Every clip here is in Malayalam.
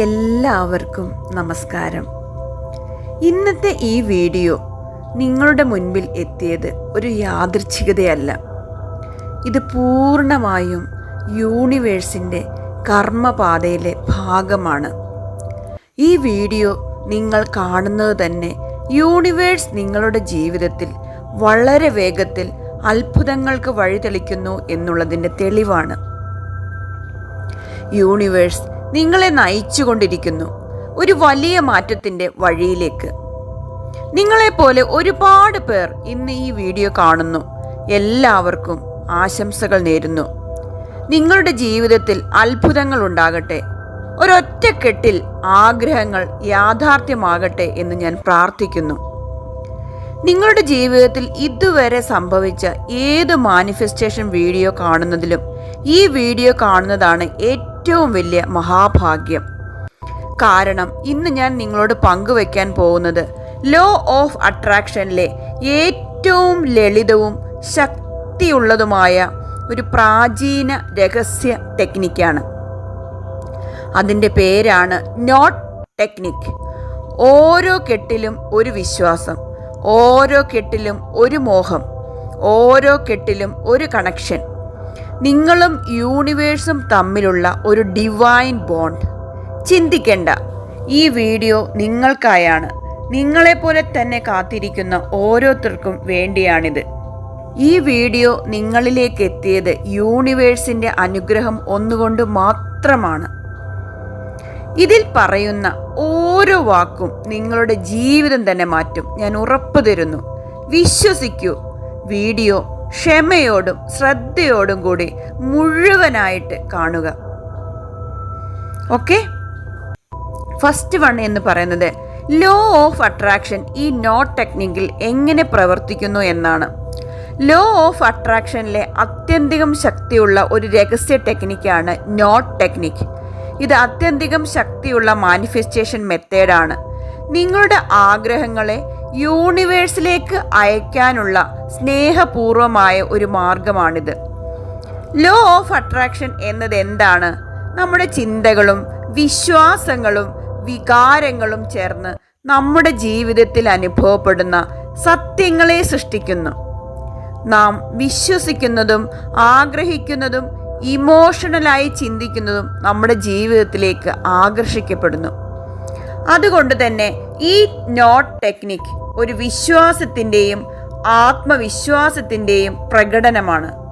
എല്ലാവർക്കും നമസ്കാരം. ഇന്നത്തെ ഈ വീഡിയോ നിങ്ങളുടെ മുൻപിൽ എത്തിയത് ഒരു യാദൃച്ഛികതയല്ല. ഇത് പൂർണമായും യൂണിവേഴ്സിന്റെ കർമ്മപാതയിലെ ഭാഗമാണ്. ഈ വീഡിയോ നിങ്ങൾ കാണുന്നത് തന്നെ യൂണിവേഴ്സ് നിങ്ങളുടെ ജീവിതത്തിൽ വളരെ വേഗത്തിൽ അത്ഭുതങ്ങൾക്ക് വഴിതെളിക്കുന്നു എന്നുള്ളതിന്റെ തെളിവാണ്. യൂണിവേഴ്സ് നിങ്ങളെ നയിച്ചുകൊണ്ടിരിക്കുന്നു ഒരു വലിയ മാറ്റത്തിന്റെ വഴിയിലേക്ക്. നിങ്ങളെപ്പോലെ ഒരുപാട് പേർ ഇന്ന് ഈ വീഡിയോ കാണുന്നു. എല്ലാവർക്കും ആശംസകൾ നേരുന്നു. നിങ്ങളുടെ ജീവിതത്തിൽ അത്ഭുതങ്ങൾ ഉണ്ടാകട്ടെ. ഒരൊറ്റക്കെട്ടിൽ ആഗ്രഹങ്ങൾ യാഥാർത്ഥ്യമാകട്ടെ എന്ന് ഞാൻ പ്രാർത്ഥിക്കുന്നു. നിങ്ങളുടെ ജീവിതത്തിൽ ഇതുവരെ സംഭവിച്ച ഏത് മാനിഫെസ്റ്റേഷൻ വീഡിയോ കാണുന്നതിലും ഈ വീഡിയോ കാണുന്നതാണ് ഏറ്റവും വലിയ മഹാഭാഗ്യം. കാരണം ഇന്ന് ഞാൻ നിങ്ങളോട് പങ്കുവെക്കാൻ പോകുന്നത് ലോ ഓഫ് അട്രാക്ഷനിലെ ഏറ്റവും ലളിതവും ശക്തിയുള്ളതുമായ ഒരു പ്രാചീന രഹസ്യ ടെക്നിക്കാണ് അതിന്റെ പേരാണ് നോട്ട് ടെക്നിക് ഓരോ കെട്ടിലും ഒരു വിശ്വാസം ഓരോ കെട്ടിലും ഒരു മോഹം ഓരോ കെട്ടിലും ഒരു കണക്ഷൻ നിങ്ങളും യൂണിവേഴ്സും തമ്മിലുള്ള ഒരു ഡിവൈൻ ബോണ്ട് ചിന്തിക്കേണ്ട. ഈ വീഡിയോ നിങ്ങൾക്കായാണ്. നിങ്ങളെപ്പോലെ തന്നെ കാത്തിരിക്കുന്ന ഓരോരുത്തർക്കും വേണ്ടിയാണിത്. ഈ വീഡിയോ നിങ്ങളിലേക്ക് എത്തിയത് യൂണിവേഴ്സിന്റെ അനുഗ്രഹം ഒന്നുകൊണ്ട് മാത്രമാണ്. ഇതിൽ പറയുന്ന ഓരോ വാക്കും നിങ്ങളുടെ ജീവിതം തന്നെ മാറ്റും. ഞാൻ ഉറപ്പു തരുന്നു. വിശ്വസിക്കൂ. വീഡിയോ ക്ഷമയോടും ശ്രദ്ധയോടും കൂടി മുഴുവനായിട്ട് കാണുക. ഓക്കെ ഫസ്റ്റ് വൺ എന്ന് പറയുന്നത് ലോ ഓഫ് അട്രാക്ഷൻ ഈ നോട്ട് ടെക്നിക്കിൽ എങ്ങനെ പ്രവർത്തിക്കുന്നു എന്നാണ്. ലോ ഓഫ് അട്രാക്ഷനിലെ അത്യന്തികം ശക്തിയുള്ള ഒരു രഹസ്യ ടെക്നിക്കാണ് നോട്ട് ടെക്നിക്ക് ഇത് അത്യന്തികം ശക്തിയുള്ള മാനിഫെസ്റ്റേഷൻ മെത്തേഡാണ് നിങ്ങളുടെ ആഗ്രഹങ്ങളെ യൂണിവേഴ്സിലേക്ക് അയക്കാനുള്ള സ്നേഹപൂർവമായ ഒരു മാർഗമാണിത്. ലോ ഓഫ് അട്രാക്ഷൻ എന്നത് എന്താണ് നമ്മുടെ ചിന്തകളും വിശ്വാസങ്ങളും വികാരങ്ങളും ചേർന്ന് നമ്മുടെ ജീവിതത്തിൽ അനുഭവപ്പെടുന്ന സത്യങ്ങളെ സൃഷ്ടിക്കുന്നു. നാം വിശ്വസിക്കുന്നതും ആഗ്രഹിക്കുന്നതും ഇമോഷണലായി ചിന്തിക്കുന്നതും നമ്മുടെ ജീവിതത്തിലേക്ക് ആകർഷിക്കപ്പെടുന്നു. അതുകൊണ്ട് തന്നെ ഈ നോട്ട് ടെക്നിക് ഒരു വിശ്വാസത്തിന്റെയും ആത്മവിശ്വാസത്തിന്റെയും പ്രകടനമാണ്.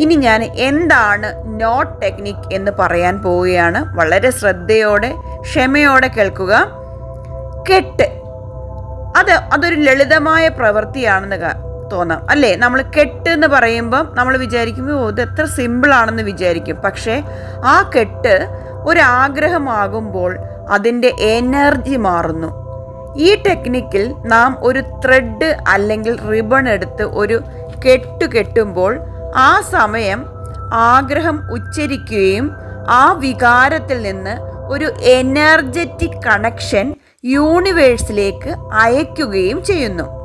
ഇനി ഞാൻ എന്താണ് നോട്ട് ടെക്നിക് എന്ന് പറയാൻ പോവുകയാണ്. വളരെ ശ്രദ്ധയോടെ ക്ഷമയോടെ കേൾക്കുക. കെട്ട്. അത് അതൊരു ലളിതമായ പ്രവൃത്തിയാണെന്ന് തോന്നാം. അല്ലേ? നമ്മൾ കെട്ട് എന്ന് പറയുമ്പം നമ്മൾ വിചാരിക്കുമ്പോൾ "ഓ, ഇത് എത്ര സിമ്പിളാണെന്ന് വിചാരിക്കും. പക്ഷേ ആ കെട്ട് ഒരാഗ്രഹമാകുമ്പോൾ അതിന്റെ എനർജി മാറുന്നു. ഈ ടെക്നിക്കിൽ നാം ഒരു ത്രെഡ് അല്ലെങ്കിൽ റിബൺ എടുത്ത് ഒരു കെട്ട് കെട്ടുമ്പോൾ ആ സമയം ആഗ്രഹം ഉച്ചരിക്കുകയും ആ വികാരത്തിൽ നിന്ന് ഒരു എനർജറ്റിക് കണക്ഷൻ യൂണിവേഴ്സിലേക്ക് അയക്കുകയും ചെയ്യുന്നു.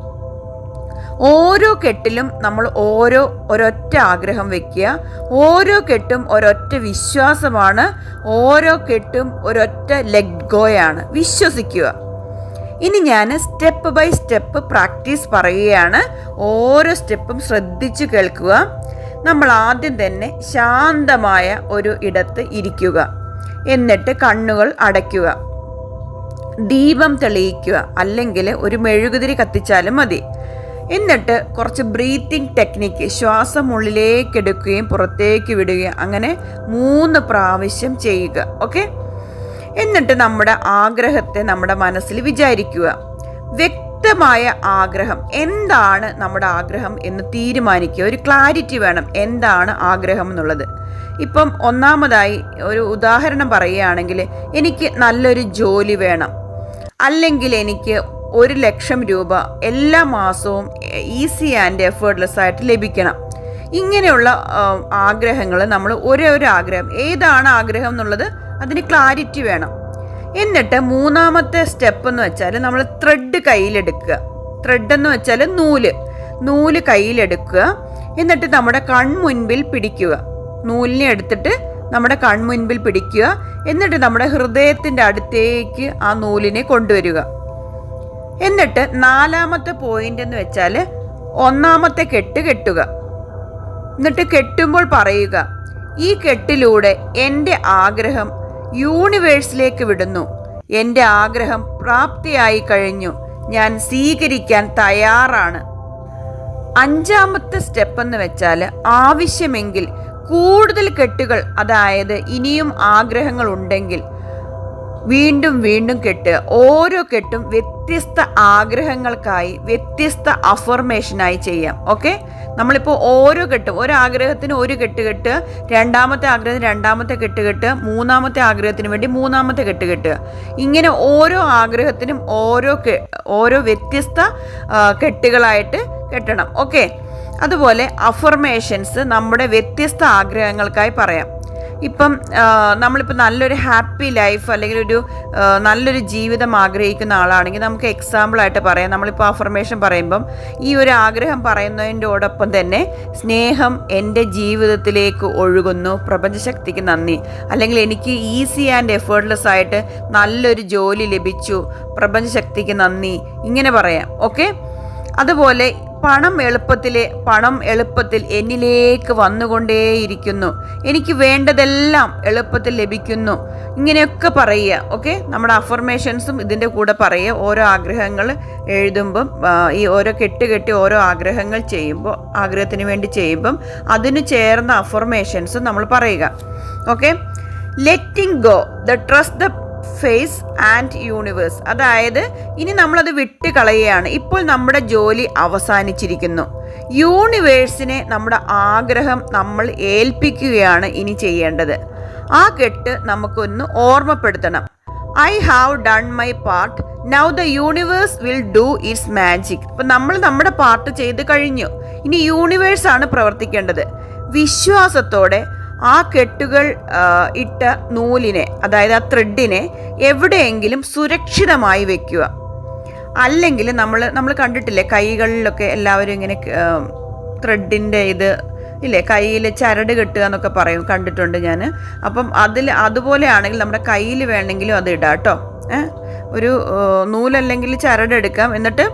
ഓരോ കെട്ടിലും നമ്മൾ ഓരോ ഒരൊറ്റ ആഗ്രഹം വെക്കുക. ഓരോ കെട്ടും ഒരൊറ്റ വിശ്വാസമാണ്. ഓരോ കെട്ടും ഒരൊറ്റ ലെഗോയാണ് വിശ്വസിക്കുക. ഇനി ഞാൻ സ്റ്റെപ്പ് ബൈ സ്റ്റെപ്പ് പ്രാക്ടീസ് പറയുകയാണ്. ഓരോ സ്റ്റെപ്പും ശ്രദ്ധിച്ചു കേൾക്കുക. നമ്മൾ ആദ്യം തന്നെ ശാന്തമായ ഒരു ഇടത്ത് ഇരിക്കുക. എന്നിട്ട് കണ്ണുകൾ അടയ്ക്കുക. ദീപം തെളിയിക്കുക. അല്ലെങ്കിൽ ഒരു മെഴുകുതിരി കത്തിച്ചാലും മതി. എന്നിട്ട് കുറച്ച് ബ്രീത്തിങ് ടെക്നിക്ക് ശ്വാസം ഉള്ളിലേക്ക് എടുക്കുകയും പുറത്തേക്ക് വിടുകയും അങ്ങനെ മൂന്ന് പ്രാവശ്യം ചെയ്യുക. ഓക്കെ എന്നിട്ട് നമ്മുടെ ആഗ്രഹത്തെ നമ്മുടെ മനസ്സിൽ വിചാരിക്കുക. വ്യക്തമായ ആഗ്രഹം. എന്താണ് നമ്മുടെ ആഗ്രഹം എന്ന് തീരുമാനിക്കുക. ഒരു ക്ലാരിറ്റി വേണം. എന്താണ് ആഗ്രഹം എന്നുള്ളത്. ഇപ്പം ഒന്നാമതായി ഒരു ഉദാഹരണം പറയുകയാണെങ്കിൽ എനിക്ക് നല്ലൊരു ജോലി വേണം. അല്ലെങ്കിൽ എനിക്ക് ഒരു ലക്ഷം രൂപ എല്ലാ മാസവും ഈസി ആൻഡ് എഫേർട്ട്ലെസ് ആയിട്ട് ലഭിക്കണം. ഇങ്ങനെയുള്ള ആഗ്രഹങ്ങൾ നമ്മൾ ഒരേ ഒരു ആഗ്രഹം. ഏതാണ് ആഗ്രഹം എന്നുള്ളത്? അതിന് ക്ലാരിറ്റി വേണം. എന്നിട്ട് മൂന്നാമത്തെ സ്റ്റെപ്പ് എന്ന് വെച്ചാൽ നമ്മൾ ത്രെഡ് കയ്യിലെടുക്കുക. ത്രെഡ് എന്ന് വെച്ചാൽ നൂൽ. നൂൽ കയ്യിലെടുക്കുക. എന്നിട്ട് നമ്മുടെ കൺമുൻപിൽ പിടിക്കുക. നൂലിനെ എടുത്തിട്ട് നമ്മുടെ കൺമുൻപിൽ പിടിക്കുക. എന്നിട്ട് നമ്മുടെ ഹൃദയത്തിന്റെ അടുത്തേക്ക് ആ നൂലിനെ കൊണ്ടുവരിക. എന്നിട്ട് നാലാമത്തെ പോയിന്റ് എന്ന് വെച്ചാൽ ഒന്നാമത്തെ കെട്ട് കെട്ടുക. എന്നിട്ട് കെട്ടുമ്പോൾ പറയുക ഈ കെട്ടിലൂടെ എന്റെ ആഗ്രഹം യൂണിവേഴ്സിലേക്ക് വിടുന്നു. എന്റെ ആഗ്രഹം പ്രാപ്തിയായി കഴിഞ്ഞു. ഞാൻ സ്വീകരിക്കാൻ തയ്യാറാണ്. അഞ്ചാമത്തെ സ്റ്റെപ്പ് എന്ന് വെച്ചാൽ ആവശ്യമെങ്കിൽ കൂടുതൽ കെട്ടുകൾ അതായത് ഇനിയും ആഗ്രഹങ്ങൾ ഉണ്ടെങ്കിൽ വീണ്ടും വീണ്ടും കെട്ട് ഓരോ കെട്ടും വ്യത്യസ്ത ആഗ്രഹങ്ങൾക്കായി വ്യത്യസ്ത അഫർമേഷനായി ചെയ്യാം. ഓക്കെ നമ്മളിപ്പോൾ ഓരോ കെട്ടും ഒരു ആഗ്രഹത്തിന് ഒരു കെട്ട് കെട്ട് രണ്ടാമത്തെ ആഗ്രഹത്തിന് രണ്ടാമത്തെ കെട്ട് കെട്ട് മൂന്നാമത്തെ ആഗ്രഹത്തിന് വേണ്ടി മൂന്നാമത്തെ കെട്ട് കെട്ട് ഇങ്ങനെ ഓരോ ആഗ്രഹത്തിനും ഓരോ ഓരോ വ്യത്യസ്ത കെട്ടുകളായിട്ട് കെട്ടണം. ഓക്കെ അതുപോലെ അഫർമേഷൻസ് നമ്മുടെ വ്യത്യസ്ത ആഗ്രഹങ്ങൾക്കായി പറയാം. ഇപ്പം നമ്മളിപ്പോൾ നല്ലൊരു ഹാപ്പി ലൈഫ് അല്ലെങ്കിൽ ഒരു നല്ലൊരു ജീവിതം ആഗ്രഹിക്കുന്ന ആളാണെങ്കിൽ നമുക്ക് എക്സാമ്പിളായിട്ട് പറയാം. നമ്മളിപ്പോൾ അഫർമേഷൻ പറയുമ്പം ഈ ഒരു ആഗ്രഹം പറയുന്നതിന്റെയോടൊപ്പം തന്നെ സ്നേഹം എന്റെ ജീവിതത്തിലേക്ക് ഒഴുകുന്നു. പ്രപഞ്ചശക്തിക്ക് നന്ദി. അല്ലെങ്കിൽ എനിക്ക് ഈസി ആൻഡ് എഫേർട്ട്ലെസ് ആയിട്ട് നല്ലൊരു ജോലി ലഭിച്ചു. പ്രപഞ്ചശക്തിക്ക് നന്ദി. ഇങ്ങനെ പറയാം. ഓക്കെ അതുപോലെ പണം എളുപ്പത്തിലെ പണം എളുപ്പത്തിൽ എന്നിലേക്ക് വന്നുകൊണ്ടേയിരിക്കുന്നു. എനിക്ക് വേണ്ടതെല്ലാം എളുപ്പത്തിൽ ലഭിക്കുന്നു. ഇങ്ങനെയൊക്കെ പറയുക ഓക്കെ? നമ്മുടെ അഫർമേഷൻസും ഇതിന്റെ കൂടെ പറയുക. ഓരോ ആഗ്രഹങ്ങൾ എഴുതുമ്പം ഈ ഓരോ കെട്ടുകെട്ടി ഓരോ ആഗ്രഹങ്ങൾ ചെയ്യുമ്പോൾ ആഗ്രഹത്തിന് വേണ്ടി ചെയ്യുമ്പം അതിന് ചേർന്ന അഫർമേഷൻസ് നമ്മൾ പറയുക okay? Letting go the trust the face and universe അതായത് ഇനി നമ്മളത് വിട്ട് കളയുകയാണ് ഇപ്പോൾ നമ്മുടെ ജോലി അവസാനിച്ചിരിക്കുന്നു. യൂണിവേഴ്സിനെ നമ്മുടെ ആഗ്രഹം നമ്മൾ ഏൽപ്പിക്കുകയാണ് ഇനി ചെയ്യേണ്ടത്. ആ കെട്ട് നമുക്കൊന്ന് ഓർമ്മപ്പെടുത്തണം. I have done my part now the universe will do its magic അപ്പം നമ്മൾ നമ്മുടെ പാർട്ട് ചെയ്ത് കഴിഞ്ഞു. ഇനി യൂണിവേഴ്സാണ് പ്രവർത്തിക്കേണ്ടത്. വിശ്വാസത്തോടെ ആ കെട്ടുകൾ ഇട്ട നൂലിനെ അതായത് ആ ത്രെഡിനെ എവിടെയെങ്കിലും സുരക്ഷിതമായി വെക്കുക. അല്ലെങ്കിൽ നമ്മൾ നമ്മൾ കണ്ടിട്ടില്ലേ കൈകളിലൊക്കെ എല്ലാവരും ഇങ്ങനെ ത്രെഡിന്റെ ഇത് ഇല്ലേ കയ്യിൽ ചരട് കെട്ടുക എന്നൊക്കെ പറയും കണ്ടിട്ടുണ്ട് ഞാൻ. അപ്പം അതിൽ അതുപോലെ ആണെങ്കിൽ നമ്മുടെ കയ്യിൽ വേണമെങ്കിലും അത് ഇടാം കേട്ടോ. ഒരു നൂലല്ലെങ്കിൽ ചരട് എടുക്കാം. എന്നിട്ട്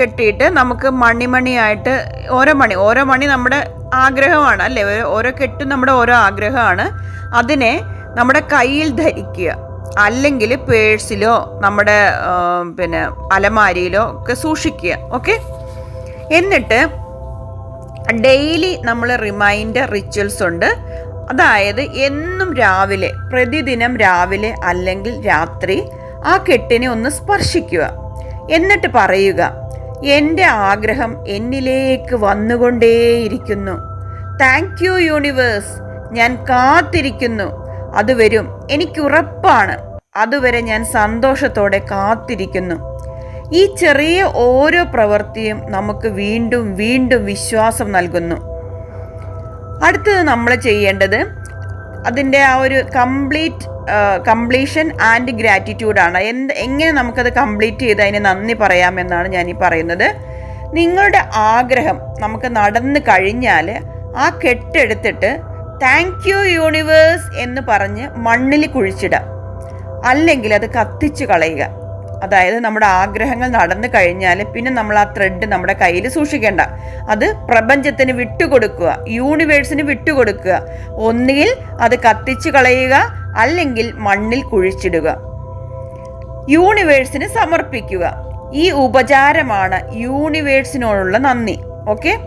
കെട്ടിയിട്ട് നമുക്ക് മണിമണിയായിട്ട് ഓരോ മണി ഓരോ മണി നമ്മുടെ ആഗ്രഹമാണ് അല്ലേ? ഓരോ കെട്ടും നമ്മുടെ ഓരോ ആഗ്രഹമാണ്. അതിനെ നമ്മുടെ കയ്യിൽ ധരിക്കുക. അല്ലെങ്കിൽ പേഴ്സിലോ നമ്മുടെ പിന്നെ അലമാരിയിലോ ഒക്കെ സൂക്ഷിക്കുക. ഓക്കെ? എന്നിട്ട് ഡെയിലി നമ്മൾ റിമൈൻഡർ റിച്വൽസ് ഉണ്ട്. അതായത് എന്നും രാവിലെ പ്രതിദിനം രാവിലെ അല്ലെങ്കിൽ രാത്രി ആ കെട്ടിനെ ഒന്ന് സ്പർശിക്കുക. എന്നിട്ട് പറയുക എന്റെ ആഗ്രഹം എന്നിലേക്ക് വന്നുകൊണ്ടേയിരിക്കുന്നു. താങ്ക് യു യൂണിവേഴ്സ് ഞാൻ കാത്തിരിക്കുന്നു. അത് വരും. എനിക്കുറപ്പാണ് അതുവരെ ഞാൻ സന്തോഷത്തോടെ കാത്തിരിക്കുന്നു. ഈ ചെറിയ ഓരോ പ്രവൃത്തിയും നമുക്ക് വീണ്ടും വീണ്ടും വിശ്വാസം നൽകുന്നു. അടുത്തത് നമ്മൾ ചെയ്യേണ്ടത് അതിന്റെ ആ ഒരു കംപ്ലീറ്റ് കംപ്ലീഷൻ ആൻഡ് ഗ്രാറ്റിറ്റ്യൂഡാണ് എന്ത് എങ്ങനെ നമുക്കത് കംപ്ലീറ്റ് ചെയ്ത് അതിന് നന്ദി പറയാമെന്നാണ് ഞാൻ ഈ പറയുന്നത്. നിങ്ങളുടെ ആഗ്രഹം നമുക്ക് നടന്നു കഴിഞ്ഞാൽ ആ കെട്ടെടുത്തിട്ട് താങ്ക് യു യൂണിവേഴ്സ് എന്ന് പറഞ്ഞ് മണ്ണിൽ കുഴിച്ചിടാം അല്ലെങ്കിൽ അത് കത്തിച്ച് കളയുക. അതായത് നമ്മുടെ ആഗ്രഹങ്ങൾ നടന്നു കഴിഞ്ഞാൽ പിന്നെ നമ്മൾ ആ ത്രെഡ് നമ്മുടെ കയ്യിൽ സൂക്ഷിക്കേണ്ട. അത് പ്രപഞ്ചത്തിന് വിട്ടുകൊടുക്കുക യൂണിവേഴ്സിന് വിട്ടുകൊടുക്കുക. ഒന്നുകിൽ അത് കത്തിച്ച് കളയുക അല്ലെങ്കിൽ മണ്ണിൽ കുഴിച്ചിടുക. യൂണിവേഴ്സിന് സമർപ്പിക്കുക. ഈ ഉപചാരമാണ് യൂണിവേഴ്സിനോടുള്ള നന്ദി. ഓക്കെ?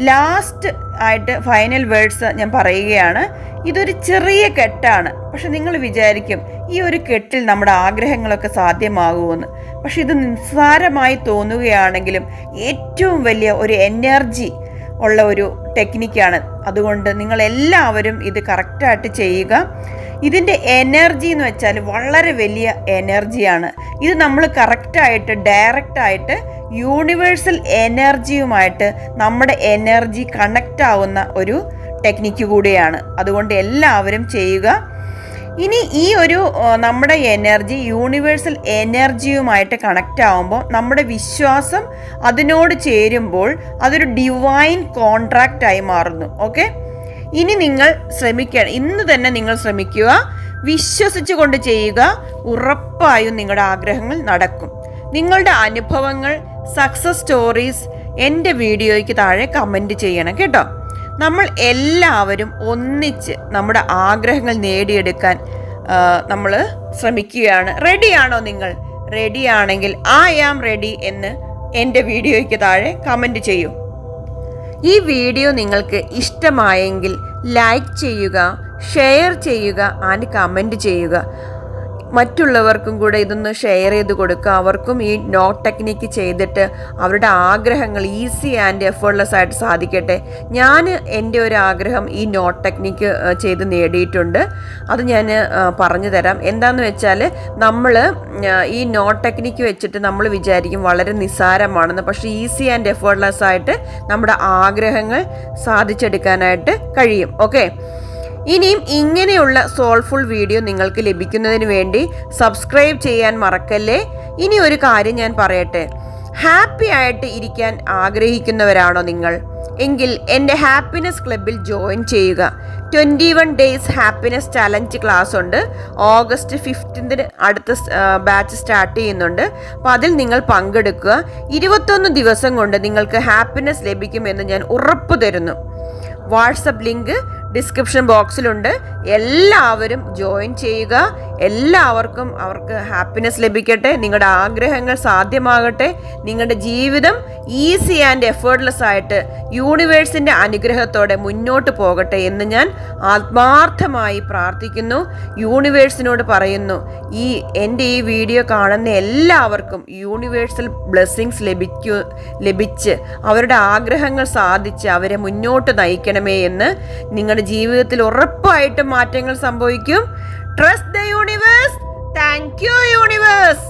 ലാസ്റ്റ് ആയിട്ട് ഫൈനൽ വേർഡ്സ് ഞാൻ പറയുകയാണ്. ഇതൊരു ചെറിയ കെട്ടാണ്. പക്ഷെ നിങ്ങൾ വിചാരിക്കും ഈ ഒരു കെട്ടിൽ നമ്മുടെ ആഗ്രഹങ്ങളൊക്കെ സാധ്യമാകുമെന്ന്. പക്ഷെ ഇത് നിസ്സാരമായി തോന്നുകയാണെങ്കിലും ഏറ്റവും വലിയ ഒരു എനർജി ഉള്ള ഒരു ടെക്നിക്കാണ്. അതുകൊണ്ട് നിങ്ങൾ എല്ലാവരും ഇത് കറക്റ്റായിട്ട് ചെയ്യുക. ഇതിന്റെ എനർജി എന്ന് വെച്ചാൽ വളരെ വലിയ എനർജിയാണ് ഇത് നമ്മൾ കറക്റ്റായിട്ട് ഡയറക്റ്റായിട്ട് യൂണിവേഴ്സൽ എനർജിയുമായിട്ട് നമ്മുടെ എനർജി കണക്റ്റ് ആവുന്ന ഒരു ടെക്നിക്ക് കൂടിയാണ്. അതുകൊണ്ട് എല്ലാവരും ചെയ്യുക. ഇനി ഈ ഒരു നമ്മുടെ എനർജി യൂണിവേഴ്സൽ എനർജിയുമായിട്ട് കണക്റ്റ് ആവുമ്പോൾ നമ്മുടെ വിശ്വാസം അതിനോട് ചേരുമ്പോൾ അതൊരു ഡിവൈൻ കോൺട്രാക്റ്റായി മാറുന്നു. ഓക്കെ ഇനി നിങ്ങൾ ശ്രമിക്കണം ഇന്ന് തന്നെ നിങ്ങൾ ശ്രമിക്കുക വിശ്വസിച്ചുകൊണ്ട് ചെയ്യുക ഉറപ്പായും നിങ്ങളുടെ ആഗ്രഹങ്ങൾ നടക്കും. നിങ്ങളുടെ അനുഭവങ്ങൾ സക്സസ് സ്റ്റോറീസ് എന്റെ വീഡിയോയ്ക്ക് താഴെ കമന്റ് ചെയ്യണം കേട്ടോ. നമ്മൾ എല്ലാവരും ഒന്നിച്ച് നമ്മുടെ ആഗ്രഹങ്ങൾ നേടിയെടുക്കാൻ നമ്മൾ ശ്രമിക്കുകയാണ്. റെഡിയാണോ നിങ്ങൾ? റെഡിയാണെങ്കിൽ ഐ ആം റെഡി എന്ന് എന്റെ വീഡിയോയ്ക്ക് താഴെ കമന്റ് ചെയ്യൂ. ഈ വീഡിയോ നിങ്ങൾക്ക് ഇഷ്ടമായെങ്കിൽ ലൈക്ക് ചെയ്യുക ഷെയർ ചെയ്യുക ആൻഡ് കമന്റ് ചെയ്യുക. മറ്റുള്ളവർക്കും കൂടെ ഇതൊന്ന് ഷെയർ ചെയ്ത് കൊടുക്കുക. അവർക്കും ഈ നോ ടെക്നിക്ക് ചെയ്തിട്ട് അവരുടെ ആഗ്രഹങ്ങൾ ഈസി ആൻഡ് എഫേർട്ട്ലെസ് ആയിട്ട് സാധിക്കട്ടെ. ഞാൻ എന്റെ ഒരു ആഗ്രഹം ഈ നോ ടെക്നിക്ക് ചെയ്ത് നേടിയിട്ടുണ്ട്. അത് ഞാൻ പറഞ്ഞു തരാം. എന്താണെന്ന് വെച്ചാൽ നമ്മൾ ഈ നോ ടെക്നിക്ക് വെച്ചിട്ട് നമ്മൾ വിചാരിക്കും വളരെ നിസ്സാരമാണെന്ന്. പക്ഷേ ഈസി ആൻഡ് എഫേർട്ട്ലെസ് ആയിട്ട് നമ്മുടെ ആഗ്രഹങ്ങൾ സാധിച്ചെടുക്കാനായിട്ട് കഴിയും. ഓക്കെ ഇനിയും ഇങ്ങനെയുള്ള സോൾഫുൾ വീഡിയോ നിങ്ങൾക്ക് ലഭിക്കുന്നതിന് വേണ്ടി സബ്സ്ക്രൈബ് ചെയ്യാൻ മറക്കല്ലേ? ഇനി ഒരു കാര്യം ഞാൻ പറയട്ടെ. ഹാപ്പി ആയിട്ട് ഇരിക്കാൻ ആഗ്രഹിക്കുന്നവരാണോ നിങ്ങൾ? എങ്കിൽ എന്റെ ഹാപ്പിനെസ് ക്ലബിൽ ജോയിൻ ചെയ്യുക. Twenty one days happiness challenge class ഉണ്ട്. ഓഗസ്റ്റ് ഫിഫ്റ്റീൻതിന് അടുത്ത ബാച്ച് സ്റ്റാർട്ട് ചെയ്യുന്നുണ്ട്. അപ്പോൾ അതിൽ നിങ്ങൾ പങ്കെടുക്കുക. ഇരുപത്തൊന്ന് ദിവസം കൊണ്ട് നിങ്ങൾക്ക് ഹാപ്പിനെസ് ലഭിക്കുമെന്ന് ഞാൻ ഉറപ്പ് തരുന്നു. വാട്സപ്പ് ലിങ്ക് ഡിസ്ക്രിപ്ഷൻ ബോക്സിലുണ്ട്. എല്ലാവരും ജോയിൻ ചെയ്യുക. എല്ലാവർക്കും അവർക്ക് ഹാപ്പിനെസ് ലഭിക്കട്ടെ. നിങ്ങളുടെ ആഗ്രഹങ്ങൾ സാധ്യമാകട്ടെ. നിങ്ങളുടെ ജീവിതം ഈസി ആൻഡ് എഫേർട്ട്ലെസ് ആയിട്ട് യൂണിവേഴ്സിന്റെ അനുഗ്രഹത്തോടെ മുന്നോട്ട് പോകട്ടെ എന്ന് ഞാൻ ആത്മാർത്ഥമായി പ്രാർത്ഥിക്കുന്നു. യൂണിവേഴ്സിനോട് പറയുന്നു ഈ എന്റെ ഈ വീഡിയോ കാണുന്ന എല്ലാവർക്കും യൂണിവേഴ്സൽ ബ്ലെസ്സിങ്സ് ലഭിക്കൂ ലഭിച്ച് അവരുടെ ആഗ്രഹങ്ങൾ സാധിച്ച് അവരെ മുന്നോട്ട് നയിക്കണമേ എന്ന് നിങ്ങളുടെ നിങ്ങളുടെ ജീവിതത്തിൽ ഉറപ്പായിട്ടും മാറ്റങ്ങൾ സംഭവിക്കും. Trust the universe thank you universe